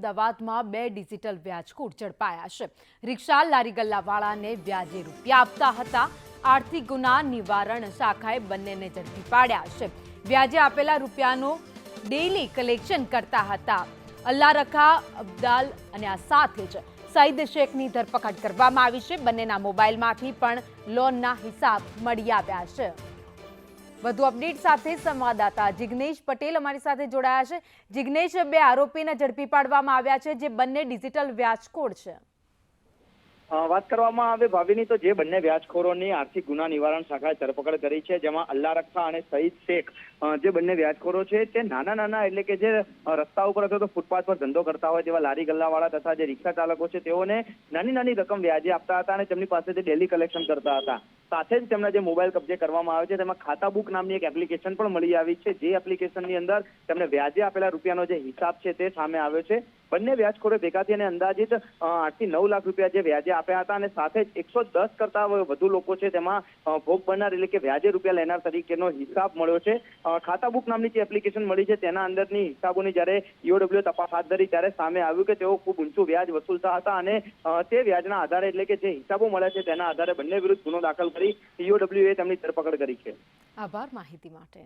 અમદાવાદમાં બે ડિજિટલ વ્યાજકૂટ ઝડપાયા છે. રિક્ષા લારી ગલ્લાવાળાને વ્યાજે રૂપિયા આપતા હતા. આર્થિક ગુના નિવારણ શાખાએ બંનેને ઝડપી પાડ્યા છે. વ્યાજે આપેલા રૂપિયાનું ડેઇલી કલેક્શન કરતા હતા. અલ્લારખા, અબ્દાલ અને આ સાથે જ સઈદ શેખની ધરપકડ કરવામાં આવી છે. બંનેના મોબાઈલમાંથી પણ લોનના હિસાબ મળી આવ્યા છે. વધુ અપડેટ સાથે સંવાદદાતા જિગ્નેશ પટેલ અમારી સાથે જોડાયા છે. જિગ્નેશ, બે આરોપીને ઝડપી પાડવામાં આવ્યા છે, જે બંને ડિજિટલ વ્યાજખોર છે. વાત કરવામાં આવે ભાવિની તો જે બંને વ્યાજખોરોની આર્થિક ગુના નિવારણ શાખાએ ધરપકડ કરી છે, જેમાં અલ્લા રખા અને સઈદ શેખ જે બંને વ્યાજખોરો છે, તે નાના નાના એટલે કે જે રસ્તા ઉપર અથવા તો ફૂટપાથ પર ધંધો કરતા હોય તેવા લારી ગલ્લાવાળા તથા જે રિક્ષા ચાલકો છે, તેઓને નાની નાની રકમ વ્યાજે આપતા હતા અને તેમની પાસેથી ડેલી કલેક્શન કરતા હતા. સાથે જ તેમના જે મોબાઈલ કબજે કરવામાં આવે છે, તેમાં ખાતા બુક નામની એક એપ્લિકેશન પણ મળી આવી છે, જે એપ્લિકેશનની અંદર તેમને વ્યાજે આપેલા રૂપિયાનો જે હિસાબ છે, તે સામે આવ્યો છે. બંને વ્યાજખોરે ભેગા થઈને અંદાજિત આઠથી નવ લાખ રૂપિયા જે વ્યાજે આપ્યા હતા અને સાથે જ એકસો દસ કરતા વધુ લોકો છે તેમાં ભોગ બનનાર એટલે કે વ્યાજે રૂપિયા લેનાર તરીકેનો હિસાબ મળ્યો છે. ખાતા બુક નામની જે એપ્લિકેશન મળી છે તેના અંદરની હિસાબોની જ્યારે ઈઓડબ્લ્યુ તપાસ હાથ ધરી ત્યારે સામે આવ્યું કે તેઓ ખૂબ ઊંચું વ્યાજ વસૂલતા હતા અને તે વ્યાજના આધારે એટલે કે જે હિસાબો મળ્યા છે તેના આધારે બંને વિરુદ્ધ ગુનો દાખલ કરી ઈઓડબ્લ્યુએ એ તેમની ધરપકડ કરી છે. આભાર માહિતી માટે.